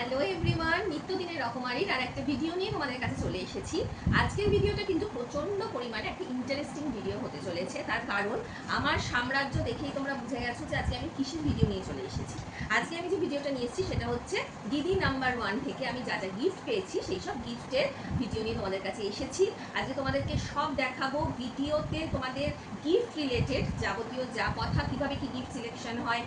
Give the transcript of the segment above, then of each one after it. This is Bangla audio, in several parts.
হ্যালো এভরিওয়ান নিত্যদিনের রকমারির আর একটা ভিডিও নিয়ে তোমাদের কাছে চলে এসেছি। আজকের ভিডিওটা কিন্তু প্রচণ্ড পরিমাণে একটা ইন্টারেস্টিং ভিডিও হতে চলেছে। তার কারণ, আমার সাম্রাজ্য দেখেই তোমরা বুঝে গেছো যে আজকে আমি কিসের ভিডিও নিয়ে চলে এসেছি। আজকে আমি যে ভিডিওটা নিয়ে এসেছি, সেটা হচ্ছে দিদি নাম্বার ওয়ান থেকে আমি যা যা গিফট পেয়েছি, সেই সব গিফটের ভিডিও নিয়ে তোমাদের কাছে এসেছি। আজকে তোমাদেরকে সব দেখাবো ভিডিওতে তোমাদের গিফট রিলেটেড যাবতীয় যা কথা, কীভাবে কি গিফট সিলেকশন হয়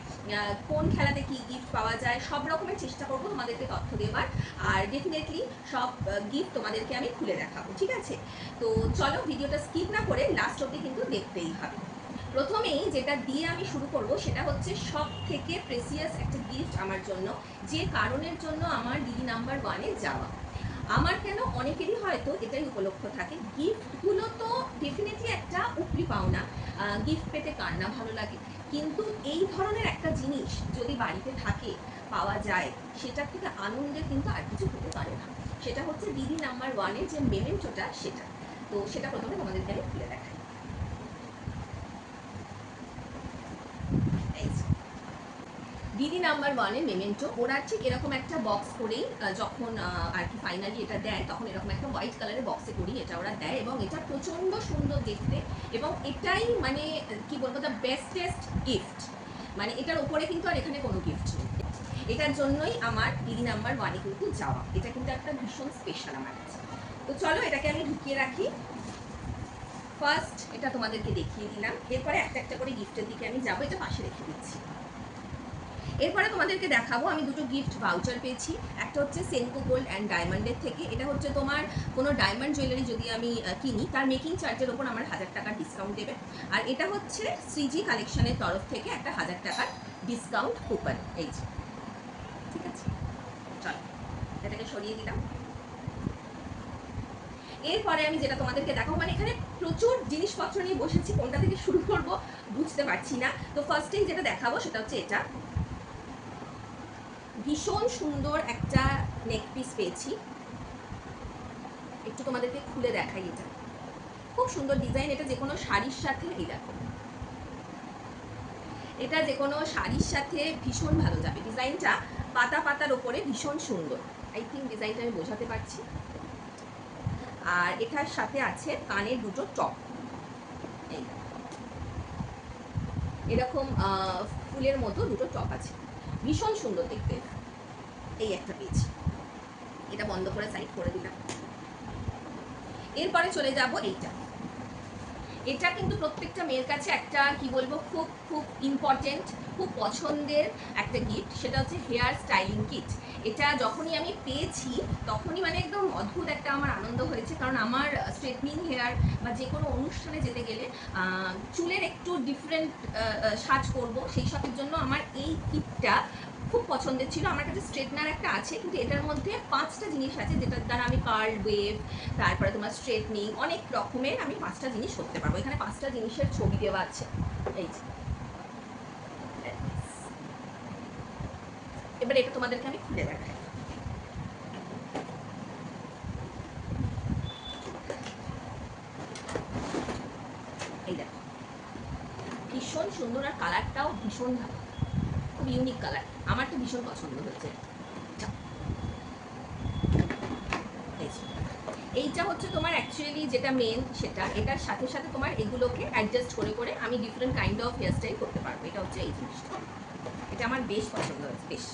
কোন খেলাতে কি গিফট পাওয়া যায়, সব রকমের চেষ্টা করব তোমাদেরকে তথ্য দেওয়ার আর ডেফিনেটলি সব গিফট তোমাদেরকে আমি খুলে দেখাবো, ঠিক আছে? তো চলো ভিডিওটা স্কিপ না করে লাস্ট অবধি কিন্তু দেখতেই হবে। প্রথমেই যেটা দিয়ে আমি শুরু করব সেটা হচ্ছে সব থেকে প্রেসিয়াস একটা গিফট আমার জন্য, যে কারণের জন্য আমার দিদি নাম্বার ওয়ানে যাওয়া। আমার কেন অনেকেরই হয়তো এটাই উপলক্ষ থাকে গিফটগুলো তো ডেফিনেটলি একটা উপরি পাওনা গিফট পেতে কার না ভালো লাগে? কিন্তু এই ধরনের একটা জিনিস যদি বাড়িতে থাকে, পাওয়া যায় সেটার থেকে আনন্দে কিন্তু আর কিছু হতে পারে না। সেটা হচ্ছে দিদি নাম্বার ওয়ানের যে মেমেন্টোটা সেটা। তো সেটা প্রথমে তোমাদেরকে আমি খুলে দেখাই এই যে। দিদি নাম্বার ওয়ানে মেমেন্টো ওরা ঠিক এরকম একটা বক্স করেই যখন আর কি ফাইনালি এটা দেয়, তখন এরকম একটা হোয়াইট কালারের বক্সে করেই এটা ওরা দেয় এবং এটা প্রচণ্ড সুন্দর দেখতে এবং এটাই মানে কি বলব দ্য বেস্টেস্ট গিফট মানে এটার উপরে কিন্তু আর এখানে কোনো গিফট নেই। এটার জন্যই আমার দিদি নাম্বার ওয়ানে কিন্তু যাওয়া। এটা কিন্তু একটা ভীষণ স্পেশাল আমার কাছে। তো চলো এটাকে আমি ঢুকিয়ে রাখি। ফার্স্ট এটা তোমাদেরকে দেখিয়ে দিলাম। এরপরে একটা একটা করে গিফটের দিকে আমি যাব। এটা পাশে রেখে দিচ্ছি। এরপরে তোমাদেরকে দেখাবো, আমি দুটো গিফট ভাউচার পেয়েছি। একটা হচ্ছে সেনকো গোল্ড অ্যান্ড ডায়মন্ডের থেকে। এটা হচ্ছে তোমার কোনো ডায়মন্ড জুয়েলারি যদি আমি কিনি, তার মেকিং চার্জের ওপর আমার হাজার টাকার ডিসকাউন্ট দেবে। আর এটা হচ্ছে শ্রীজি কালেকশনের তরফ থেকে একটা হাজার টাকার ডিসকাউন্ট কুপন এই যে। ঠিক আছে? চলো, এটাকে সরিয়ে দিলাম। এরপরে আমি যেটা তোমাদেরকে দেখাবো মানে এখানে প্রচুর জিনিসপত্র নিয়ে বসেছি, কোনটা থেকে শুরু করব বুঝতে পারছি না। তো ফার্স্টেই যেটা দেখাবো, সেটা হচ্ছে এটা। ভীষণ সুন্দর একটা নেক পিস পেয়েছি। একটু তোমাদেরকে খুলে দেখাই এটা। খুব সুন্দর ডিজাইন এটা যে কোনো শাড়ির সাথে এই দেখো। এটা যে কোনো শাড়ির সাথে ভীষণ ভালো যাবে। ডিজাইনটা পাতা পাতার ওপরে ভীষণ সুন্দর। আই থিঙ্ক ডিজাইনটা আমি বোঝাতে পারছি। আর এটার সাথে আছে কানের দুটো টপ এরকম ফুলের মতো দুটো টপ আছে। ভীষণ সুন্দর দেখতে। এই একটা পেজ এটা বন্ধ করে সাইড করে দিলাম। এরপরে চলে যাব এইটা। এটা কিন্তু প্রত্যেকটা মেয়ের কাছে একটা, কি বলব, খুব খুব ইম্পর্টেন্ট খুব পছন্দের একটা গিফট সেটা হচ্ছে হেয়ার স্টাইলিং কিট এটা যখনই আমি পেয়েছি, তখনই মানে একদম অদ্ভুত একটা আমার আনন্দ হয়েছে। কারণ আমার স্ট্রেটনিং হেয়ার বা যে কোনো অনুষ্ঠানে যেতে গেলে চুলের একটু ডিফারেন্ট সাজ করব। সেই সবের জন্য আমার এই কিটটা খুব পছন্দের ছিল। আমার কাছে স্ট্রেটনার একটা আছে, কিন্তু এটার মধ্যে পাঁচটা জিনিস আছে যেটার দ্বারা আমি কার্ল ওয়েভ, তারপরে তোমার স্ট্রেটনিং, অনেক রকমের আমি পাঁচটা জিনিস করতে পারব। এখানে পাঁচটা জিনিসের ছবি দেওয়া আছে। এই এবার এটা তোমাদেরকে আমি খুলে দেখাই। এই দেখো। ভীষণ সুন্দর আর কালারটাও ভীষণ ভালো। খুব ইউনিক কালার আমার তো ভীষণ পছন্দ হয়েছে। এইটা হচ্ছে তোমার অ্যাকচুয়ালি যেটা মেন সেটা। এটার সাথে সাথে তোমার এগুলোকে অ্যাডজাস্ট করে করে আমি ডিফারেন্ট কাইন্ড অফ হেয়ারস্টাইল করতে পারব। এটা হচ্ছে এই জিনিসটা। এটা আমার বেশ পছন্দ হয়েছে, বেশ।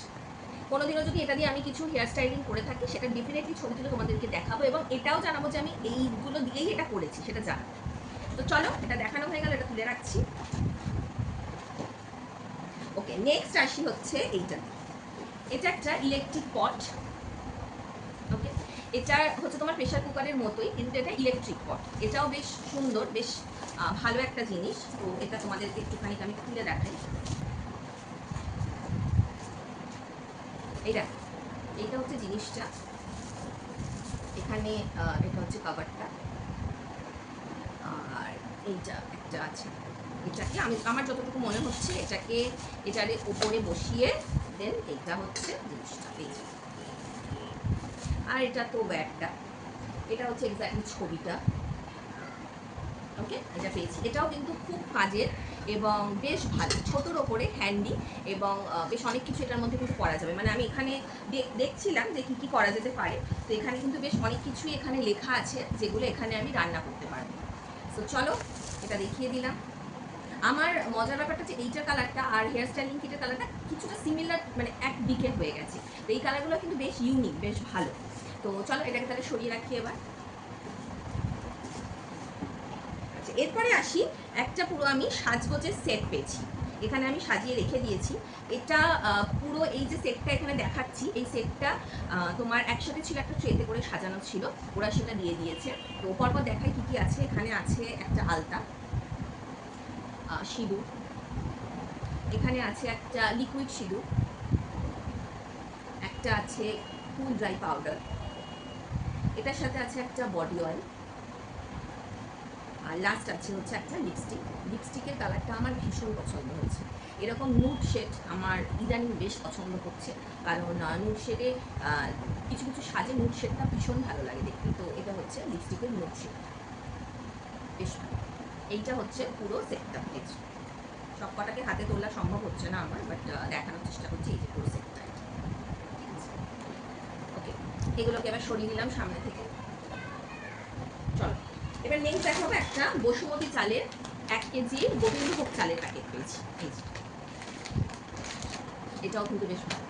কোনোদিনও যদি এটা দিয়ে আমি কিছু হেয়ার স্টাইলিং করে থাকি, সেটা ডেফিনেটলি ছবি তুলে তোমাদেরকে দেখাবো এবং এটাও জানাব যে আমি এইগুলো দিয়েই এটা করেছি, সেটা জানাব তো চলো, এটা দেখানো হয়ে গেল, এটা তুলে রাখছি। ওকে নেক্সট আসি হচ্ছে এইটা। এটা একটা ইলেকট্রিক পট ওকে এটা হচ্ছে তোমার প্রেশার কুকারের মতোই, কিন্তু এটা ইলেকট্রিক পট এটাও বেশ সুন্দর, বেশ ভালো একটা জিনিস। তো এটা তোমাদেরকে একটুখানি আমি খুলে দেখাই। দেখো, এইটা হচ্ছে জিনিসটা। এখানে এটা হচ্ছে কাভারটা আর এইটা একটা আছে। এটাকে আমি, আমার যতটুকু মনে হচ্ছে, এটাকে, এটার উপরে বসিয়ে দেন, এইটা হচ্ছে জিনিসটা আর এটা তো ব্যাগটা, এটা হচ্ছে এক্স্যাক্টলি ছবিটা। থেকে এটা পেয়েছি। এটাও কিন্তু খুব কাজের এবং বেশ ভালো ছোটোর ওপরে হ্যান্ডি এবং বেশ অনেক কিছু এটার মধ্যে কিন্তু করা যাবে। মানে আমি এখানে দেখ- দেখছিলাম যে কী কী করা যেতে পারে। তো এখানে কিন্তু বেশ অনেক কিছুই এখানে লেখা আছে, যেগুলো এখানে আমি রান্না করতে পারব। তো চলো, এটা দেখিয়ে দিলাম। আমার মজার ব্যাপারটা হচ্ছে এইটা কালারটা আর হেয়ার স্টাইলিং কিটের কালারটা কিছুটা সিমিলার মানে এক দিকে হয়ে গেছে। তো এই কালারগুলো কিন্তু বেশ ইউনিক বেশ ভালো। তো চলো এটাকে তাহলে সরিয়ে রাখি এবার। আচ্ছা এরপরে আসি, একটা পুরো আমি সাজগোজের সেট পেয়েছি। এখানে আমি সাজিয়ে রেখে দিয়েছি। এটা পুরো এই যে সেটটা এখানে দেখাচ্ছি, এই সেটটা তোমার একসাথে ছিল একটা ট্রেতে করে সাজানো ছিল। ওরা সেটা দিয়ে দিয়েছে। তো পরপর দেখায় কি কি আছে। এখানে আছে একটা আলতা। সিঁদুর। এখানে আছে একটা লিকুইড সিঁদুর। একটা আছে কুল ড্রাই পাউডার এটার সাথে আছে একটা বডি অয়েল আর লাস্ট আছে হচ্ছে একটা লিপস্টিক লিপস্টিকের কালারটা আমার ভীষণ পছন্দ হয়েছে। এরকম নুড শেড আমার ইদানিং বেশ পছন্দ হচ্ছে। কারণ নুড শেডে কিছু কিছু সাজে নুড শেডটা ভীষণ ভালো লাগে দেখতে। তো এটা হচ্ছে লিপস্টিকের নুড শেড বেশ ভালো। এইটা হচ্ছে পুরো সেটটা পেয়েছি সব কটাকে হাতে তোলা সম্ভব হচ্ছে না আমার বাট দেখানোর চেষ্টা করছি এই যে পুরো সেটটা ঠিক আছে? ওকে এগুলোকে এবার সরিয়ে নিলাম সামনে থেকে। চলো, এবার নেক্সট দেখাবো একটা বসুমতী চালের এক কেজি গোবিন্দভোগ চালের প্যাকেট পেয়েছি। এই যে। এটাও কিন্তু বেশ ভালো।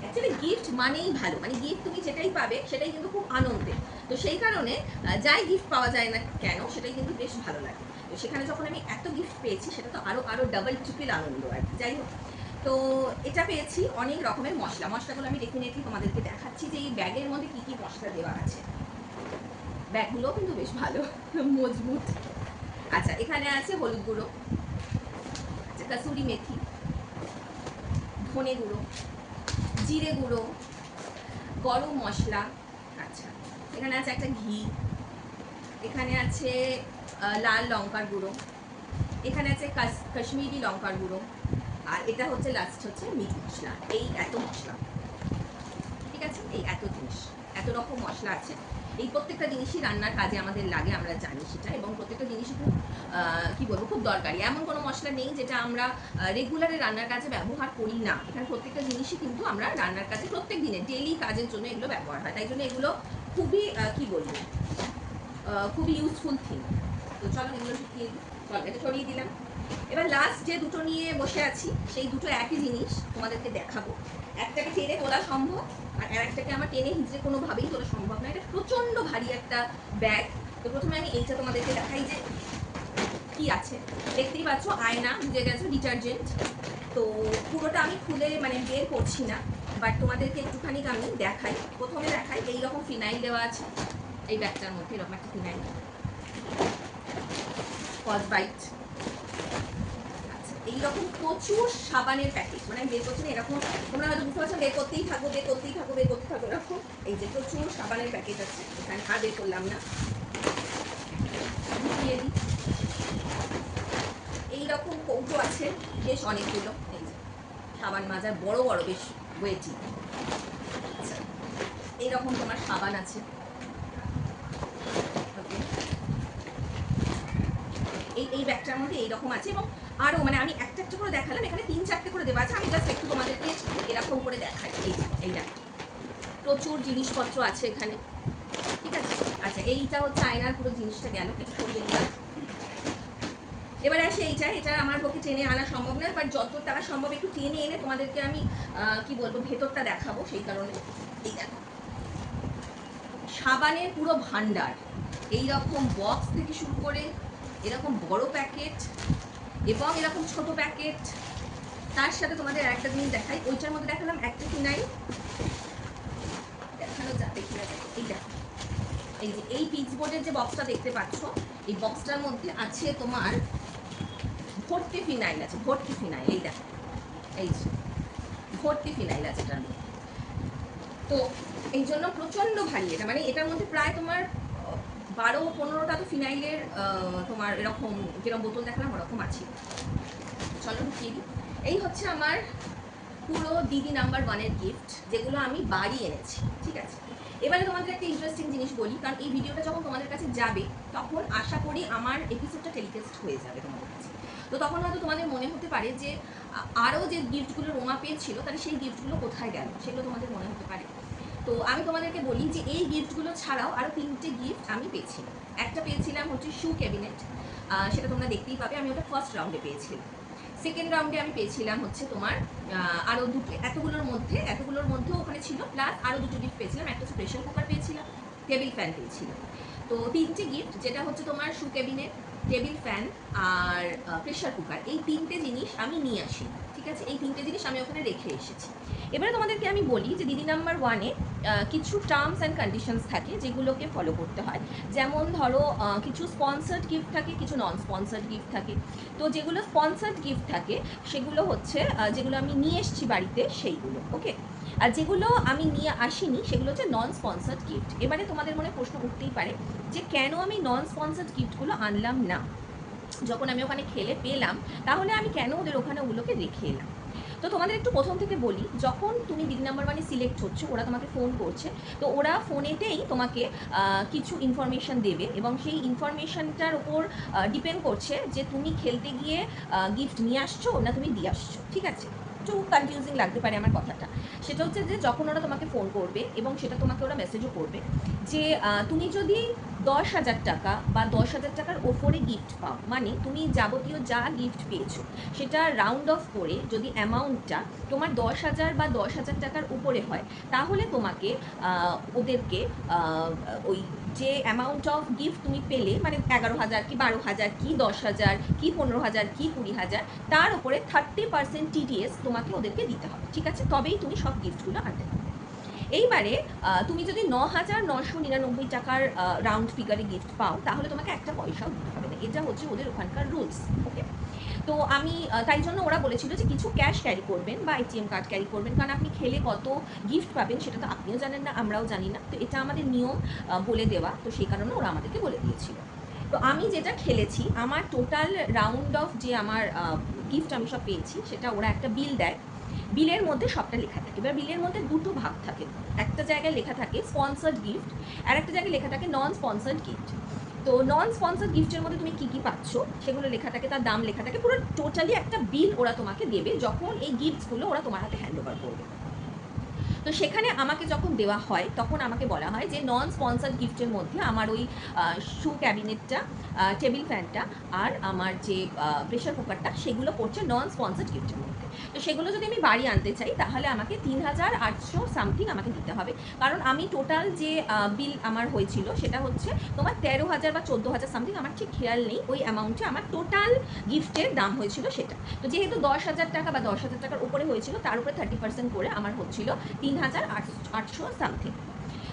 অ্যাকচুয়ালি গিফট মানেই ভালো। মানে গিফট তুমি যেটাই পাবে, সেটাই কিন্তু খুব আনন্দের। তো সেই কারণে যাই গিফট পাওয়া যায় না কেন, সেটাই কিন্তু বেশ ভালো লাগে। তো সেখানে যখন আমি এত গিফট পেয়েছি, সেটা তো আরও আরও ডাবল ট্রিপল আনন্দ আর কি। যাই হোক, তো এটা পেয়েছি অনেক রকমের মশলা। মশলাগুলো আমি ডেফিনেটলি তোমাদেরকে দেখাচ্ছি যে এই ব্যাগের মধ্যে কী কী মশলা দেওয়া আছে। ব্যাগগুলো কিন্তু বেশ ভালো, মজবুত। আচ্ছা এখানে আছে হলুদ গুঁড়ো আচ্ছা কাসুরি মেথি, ধনে গুঁড়ো, জিরে গুঁড়ো, গরম মশলা এখানে আছে একটা ঘি, এখানে আছে লাল লঙ্কার গুঁড়ো, এখানে আছে কাশ্মীরি লঙ্কার গুঁড়ো, আর এটা হচ্ছে লাস্ট হচ্ছে মিট মশলা, এই এত মশলা। ঠিক আছে? এই এত জিনিস, এত রকম মশলা আছে। এই প্রত্যেকটা জিনিসই রান্নার কাজে আমাদের লাগে, আমরা জানি সেটা, এবং প্রত্যেকটা জিনিসই খুব কি বলব, খুব দরকারি। এমন কোনো মশলা নেই যেটা আমরা রেগুলারে রান্নার কাজে ব্যবহার করি না। এখানে প্রত্যেকটা জিনিসই কিন্তু আমরা রান্নার কাজে প্রত্যেক দিনে ডেলি কাজের জন্য এগুলো ব্যবহার হয়। তাই জন্য এগুলো খুবই কি বলব? খুবই ইউজফুল থিং তো চলো এগুলো শিখিয়ে চলো, এটা দিলাম। এবার লাস্ট যে দুটো নিয়ে বসে আছি, সেই দুটো একই জিনিস তোমাদেরকে দেখাবো। একটাকে টেনে তোলা সম্ভব, আর একটাকে আমার টেনে হিঁচড়ে কোনোভাবেই তোলা সম্ভব না। এটা প্রচণ্ড ভারী একটা ব্যাগ তো প্রথমে আমি এইটা তোমাদেরকে দেখাই যে কি আছে। দেখতেই পাচ্ছ, আয়না, বুঝে গেছো ডিটারজেন্ট তো পুরোটা আমি খুলে মানে বের করছি না। বাট তোমাদেরকে একটুখানি আমি দেখাই। প্রথমে দেখাই এই রকম ফিনাইল দেওয়া আছে। এই ব্যাগটার মধ্যে, এরকম একটা ফিনাইল। স্কচ বাইট আচ্ছা এইরকম প্রচুর সাবানের প্যাকেট মানে আমি বের করছি না এরকম তোমরা হয়তো বুঝতে পারছ, বের করতেই থাকো, বের করতেই থাকো, বের করতে থাকো, এরকম। এই যে প্রচুর সাবানের প্যাকেট আছে, এখানে আর বের করলাম না। এইরকম কৌটো আছে, বেশ অনেকগুলো। এই যে, সাবান মাজার বড় বড়, বেশ ওয়েটি আচ্ছা এইরকম তোমার সাবান আছে? এই এই ব্যাগটার মধ্যে এইরকম আছে এবং আরও মানে আমি একটা একটা করে দেখালাম, এখানে তিন, চারটে করে দেওয়া আছে। আমি জাস্ট একটু তোমাদেরকে এরকম করে দেখাই। এই এই দেখো। প্রচুর জিনিসপত্র আছে এখানে। ঠিক আছে? আচ্ছা এইটা হচ্ছে আয়নার পুরো জিনিসটা গেল। এটা সরিয়ে দিলাম এবারে আসে এইটা, এটা আমার পক্ষে টেনে আনা সম্ভব নয় বাট যত তারা সম্ভব একটু টেনে এনে তোমাদেরকে আমি কি বলব, ভেতরটা দেখাবো, সেই কারণে এই দেখো। সাবানের পুরো ভান্ডার এই রকম বক্স থেকে শুরু করে এরকম বড় প্যাকেট এবং এরকম ছোট প্যাকেট তার সাথে তোমাদের একটা জিনিস দেখাই, ওইটার মধ্যে দেখালাম একটা ফিনাইল দেখানো যাবে কি না এই দেখো। এই যে, এই পিচ বোর্ডের যে বক্সটা দেখতে পাচ্ছ, এই বক্সটার মধ্যে আছে তোমার ভর্তি ফিনাইল আছে ভর্তি ফিনাইল এই দেখো, এই ভর্তি ফিনাইল আছে এটার মধ্যে তো এই জন্য প্রচণ্ড ভারী এটা মানে এটার মধ্যে প্রায় তোমার বারো পনেরোটা তো ফিনাইলের তোমার এরকম, যেরকম বোতল দেখালাম ওরকম আছে। চলো ঢুকিয়ে দিই। এই হচ্ছে আমার পুরো দিদি নাম্বার ওয়ানের গিফট যেগুলো আমি বাড়ি এনেছি, ঠিক আছে? এবারে তোমাদের একটা ইন্টারেস্টিং জিনিস বলি, কারণ এই ভিডিওটা যখন তোমাদের কাছে যাবে, তখন আশা করি আমার এপিসোডটা টেলিকাস্ট হয়ে যাবে তোমাদের কাছে। তো তখন হয়তো তোমাদের মনে হতে পারে যে আরও যে গিফটগুলো রোমা পেয়েছিল তাহলে সেই গিফটগুলো কোথায় গেল? সেগুলো তোমাদের মনে হতে পারে। তো আমি তোমাদেরকে বলি যে, এই গিফটগুলো ছাড়াও আরও তিনটে গিফট আমি পেয়েছিলাম একটা পেয়েছিলাম হচ্ছে শু ক্যাবিনেট। সেটা তোমরা দেখতেই পাবে, আমি ওটা ফার্স্ট রাউন্ডে পেয়েছিলাম। সেকেন্ড রাউন্ডে আমি পেয়েছিলাম হচ্ছে তোমার আরও দুটো, এতগুলোর মধ্যে এতগুলোর মধ্যে ওখানে ছিল প্লাস আরও দুটো গিফট পেয়েছিলাম। একটা হচ্ছে প্রেশার কুকার পেয়েছিলাম টেবিল ফ্যান পেয়েছিলাম। তো তিনটে গিফট, যেটা হচ্ছে তোমার শু ক্যাবিনেট টেবিল ফ্যান আর প্রেশার কুকার। এই তিনটে জিনিস আমি নিয়ে আসি। ঠিক আছে, এই তিনটে জিনিস আমি ওখানে রেখে এসেছি। এবারে তোমাদেরকে আমি বলি যে দিদি নাম্বার ওয়ানে কিছু টার্মস অ্যান্ড কন্ডিশনস থাকে যেগুলোকে ফলো করতে হয়। যেমন ধরো কিছু স্পন্সার্ড গিফট থাকে, কিছু নন স্পন্সার্ড গিফট থাকে। তো যেগুলো স্পন্সার্ড গিফট থাকে, সেগুলো হচ্ছে যেগুলো আমি নিয়ে এসেছি বাড়িতে, সেইগুলো ওকে আর যেগুলো আমি নিয়ে আসিনি, সেগুলো হচ্ছে নন স্পন্সার্ড গিফট এবারে তোমাদের মনে প্রশ্ন উঠতেই পারে যে কেন আমি নন স্পন্সার্ড গিফটগুলো আনলাম না? যখন আমি ওখানে খেলে পেলাম, তাহলে আমি কেন ওদের ওখানে ওগুলোকে রেখে এলাম? তো তোমাদের একটু প্রথম থেকে বলি, যখন তুমি দিদি নাম্বার ওয়ানে সিলেক্ট হচ্ছে, ওরা তোমাকে ফোন করছে, তো ওরা ফোনেতেই তোমাকে কিছু ইনফরমেশান দেবে এবং সেই ইনফরমেশানটার ওপর ডিপেন্ড করছে যে তুমি খেলতে গিয়ে গিফট নিয়ে আসছো না তুমি দিয়ে আসছো, ঠিক আছে? একটু কনফিউজিং লাগতে পারে আমার কথাটা। সেটা হচ্ছে যে যখন ওরা তোমাকে ফোন করবে এবং সেটা তোমাকে ওরা মেসেজও করবে যে তুমি যদি দশ হাজার টাকা বা দশ হাজার টাকার ওপরে গিফট পাও মানে তুমি যাবতীয় যা গিফট পেয়েছ, সেটা রাউন্ড অফ করে যদি অ্যামাউন্টটা তোমার দশ হাজার বা দশ হাজার টাকার উপরে হয়, তাহলে তোমাকে ওদেরকে ওই যে অ্যামাউন্ট অফ গিফট তুমি পেলে মানে এগারো হাজার কি বারো হাজার, কি দশ হাজার, কি পনেরো হাজার, কি কুড়ি হাজার, তার উপরে থার্টি পার্সেন্ট টিডিএস তোমাকে ওদেরকে দিতে হবে, ঠিক আছে? তবেই তুমি সব গিফটগুলো আনতে পারবে। এইবারে তুমি যদি ন হাজার নশো নিরানব্বই টাকার রাউন্ড ফিগারে গিফট পাও, তাহলে তোমাকে একটা পয়সাও দিতে হবে না। এটা হচ্ছে ওদের ওখানকার রুলস ওকে তো আমি তাই জন্য ওরা বলেছিল যে কিছু ক্যাশ ক্যারি করবেন বা এটিএম কার্ড ক্যারি করবেন, কারণ আপনি খেলে কত গিফট পাবেন সেটা তো আপনিও জানেন না, আমরাও জানি না। তো এটা আমাদের নিয়ম বলে দেওয়া, তো সেই কারণে ওরা আমাদেরকে বলে দিয়েছিল। তো আমি যেটা খেলেছি, আমার টোটাল রাউন্ড অফ যে আমার গিফট আমি সব পেয়েছি, সেটা ওরা একটা বিল দেয়। বিলের মধ্যে সবটা লেখা থাকে। এবার বিলের মধ্যে দুটো ভাগ থাকে। একটা জায়গায় লেখা থাকে স্পন্সার্ড গিফট আর একটা জায়গায় লেখা থাকে নন স্পন্সার্ড গিফট তো নন স্পন্সার্ড গিফটের মধ্যে তুমি কী কী পাচ্ছ? সেগুলো লেখা থাকে, তার দাম লেখা থাকে, পুরো টোটালি একটা বিল ওরা তোমাকে দেবে যখন এই গিফটসগুলো ওরা তোমার হাতে হ্যান্ড ওভার করবে। তো সেখানে আমাকে যখন দেওয়া হয়, তখন আমাকে বলা হয় যে নন স্পন্সার গিফটের মধ্যে আমার ওই শু ক্যাবিনেটটা টেবিল ফ্যানটা আর আমার যে প্রেশার কুকারটা সেগুলো পড়ছে নন স্পন্সার্ড গিফটের মধ্যে। তো সেগুলো যদি আমি বাড়ি আনতে চাই, তাহলে আমাকে তিন হাজার আটশো সামথিং আমাকে দিতে হবে। কারণ আমি টোটাল যে বিল আমার হয়েছিল, সেটা হচ্ছে তোমার তেরো হাজার বা চোদ্দ হাজার সামথিং, আমার ঠিক খেয়াল নেই, ওই অ্যামাউন্টে আমার টোটাল গিফটের দাম হয়েছিল সেটা। তো যেহেতু দশ হাজার টাকা বা দশ হাজার টাকার উপরে হয়েছিল, তার উপরে থার্টি পার্সেন্ট করে আমার হচ্ছিল তিন হাজার আটশো সামথিং।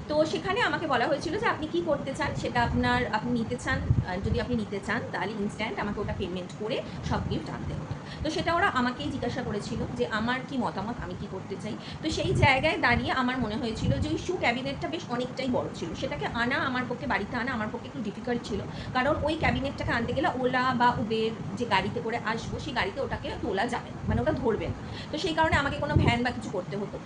তো সেখানে আমাকে বলা হয়েছিল যে, আপনি কি করতে চান? সেটা আপনার, আপনি নিতে চান যদি আপনি নিতে চান, তাহলে ইনস্ট্যান্ট আমাকে ওটা পেমেন্ট করে সব গিফট আনতে হতো তো সেটা ওরা আমাকেই জিজ্ঞাসা করেছিল যে আমার কি মতামত, আমি কি করতে চাই। তো সেই জায়গায় দাঁড়িয়ে আমার মনে হয়েছিল যে ওই শু ক্যাবিনেটটা বেশ অনেকটাই বড় ছিল। সেটাকে আনা আমার পক্ষে, বাড়িতে আনা আমার পক্ষে একটু ডিফিকাল্ট ছিল। কারণ ওই ক্যাবিনেটটাকে আনতে গেলে ওলা বা উবের যে গাড়িতে করে আসব, সেই গাড়িতে ওটাকে তোলা যাবে না মানে ওটা ধরবে না। তো সেই কারণে আমাকে কোনো ভ্যান বা কিছু করতে হতো।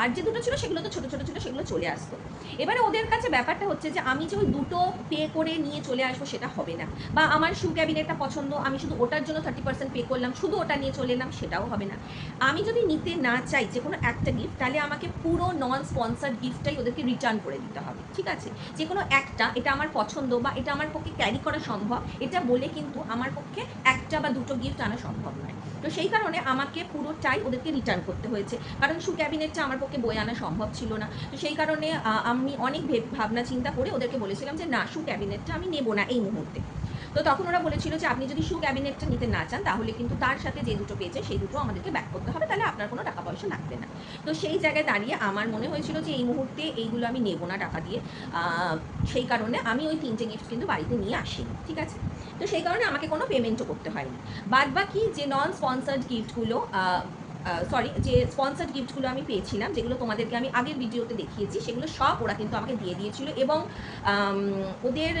আর যে দুটো ছিল সেগুলো তো ছোটো ছোটো ছিল সেগুলো চলে আসতো। এবারে ওদের কাছে ব্যাপারটা হচ্ছে যে আমি যে ওই দুটো পে করে নিয়ে চলে আসব সেটা হবে না। বা আমার শু ক্যাবিনেটটা পছন্দ, আমি শুধু ওটার জন্য থার্টি পার্সেন্ট পে করলাম শুধু ওটা নিয়ে চলে এলাম, সেটাও হবে না। আমি যদি নিতে না চাই যে কোনো একটা গিফট তাহলে আমাকে পুরো নন স্পন্সার্ড গিফটটাই ওদেরকে রিটার্ন করে দিতে হবে, ঠিক আছে? যে কোনো একটা, এটা আমার পছন্দ বা এটা আমার পক্ষে ক্যারি করা সম্ভব, এটা বলে কিন্তু আমার পক্ষে একটা বা দুটো গিফট আনা সম্ভব নয়। তো সেই কারণে আমাকে পুরোটাই ওদেরকে রিটার্ন করতে হয়েছে। কারণ শু ক্যাবিনেটটা আমার পক্ষে বয়ে আনা সম্ভব ছিল না। তো সেই কারণে আমি অনেক ভেব- ভাবনা চিন্তা করে ওদেরকে বলেছিলাম যে, না শু ক্যাবিনেটটা আমি নেব না এই মুহূর্তে। তো তখন ওরা বলেছিল যে আপনি যদি শু ক্যাবিনেটটা নিতে না চান, তাহলে কিন্তু তার সাথে যে দুটো পেয়েছে, সেই দুটো আমাদেরকে ব্যাক করতে হবে। তাহলে আপনার কোনো টাকা পয়সা লাগবে না। তো সেই জায়গায় দাঁড়িয়ে আমার মনে হয়েছিল যে এই মুহূর্তে এইগুলো আমি নেব না টাকা দিয়ে। সেই কারণে আমি ওই তিনটে গিফট কিন্তু বাড়িতে নিয়ে আসিনি, ঠিক আছে? তো সেই কারণে আমাকে কোনো পেমেন্টও করতে হয়নি। বাদ বাকি যে নন স্পন্সার্ড গিফটগুলো সরি যে স্পন্সার্ড গিফটগুলো আমি পেয়েছিলাম, যেগুলো তোমাদেরকে আমি আগের ভিডিওতে দেখিয়েছি, সেগুলো সব ওরা কিন্তু আমাকে দিয়ে দিয়েছিল এবং ওদের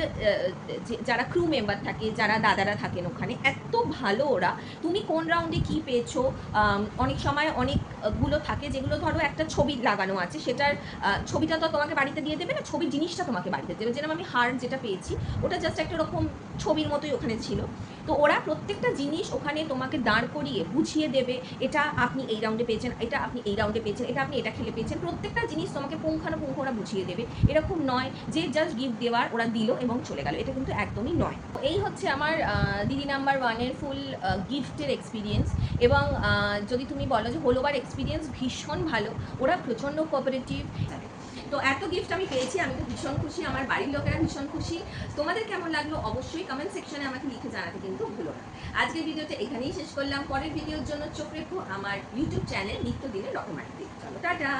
যারা ক্রু মেম্বার থাকে, যারা দাদারা থাকেন ওখানে, এত ভালো ওরা। তুমি কোন রাউন্ডে কি পেয়েছ? অনেক সময় অনেকগুলো থাকে যেগুলো ধরো একটা ছবি লাগানো আছে, সেটার ছবিটা তো তোমাকে বাড়িতে দিয়ে দেবে না, ছবির জিনিসটা তোমাকে বাড়িতে দেবে। যেরকম আমি হার্ট যেটা পেয়েছি, ওটা জাস্ট একটা রকম ছবির মতোই ওখানে ছিল। তো ওরা প্রত্যেকটা জিনিস ওখানে তোমাকে দাঁড় করিয়ে, বুঝিয়ে দেবে, এটা আপনি এই রাউন্ডে পেয়েছেন, এটা আপনি এই রাউন্ডে পেয়েছেন, এটা আপনি এটা খেলে পেয়েছেন। প্রত্যেকটা জিনিস তোমাকে পুঙ্খানুপুঙ্খ ওরা বুঝিয়ে দেবে। এরকম নয় যে জাস্ট গিফট দেওয়ার ওরা দিল এবং চলে গেল। এটা কিন্তু একদমই নয়। এই হচ্ছে আমার দিদি নাম্বার ওয়ানের ফুল গিফটের এক্সপিরিয়েন্স এবং যদি তুমি বলো যে হোলোবার এক্সপিরিয়েন্স ভীষণ ভালো। ওরা প্রচণ্ড কোঅপারেটিভ তো এত গিফট আমি পেয়েছি, আমি তো ভীষণ খুশি, আমার বাড়ির লোকেরা ভীষণ খুশি। তোমাদের কেমন লাগল অবশ্যই কমেন্ট সেকশনে আমাকে লিখে জানাতে কিন্তু ভুলো না। আজকের ভিডিওটা এখানেই শেষ করলাম, পরের ভিডিওর জন্য চোখ রেখো আমার ইউটিউব চ্যানেল নিত্যদিনের রকমারিতে চলো, টাটা!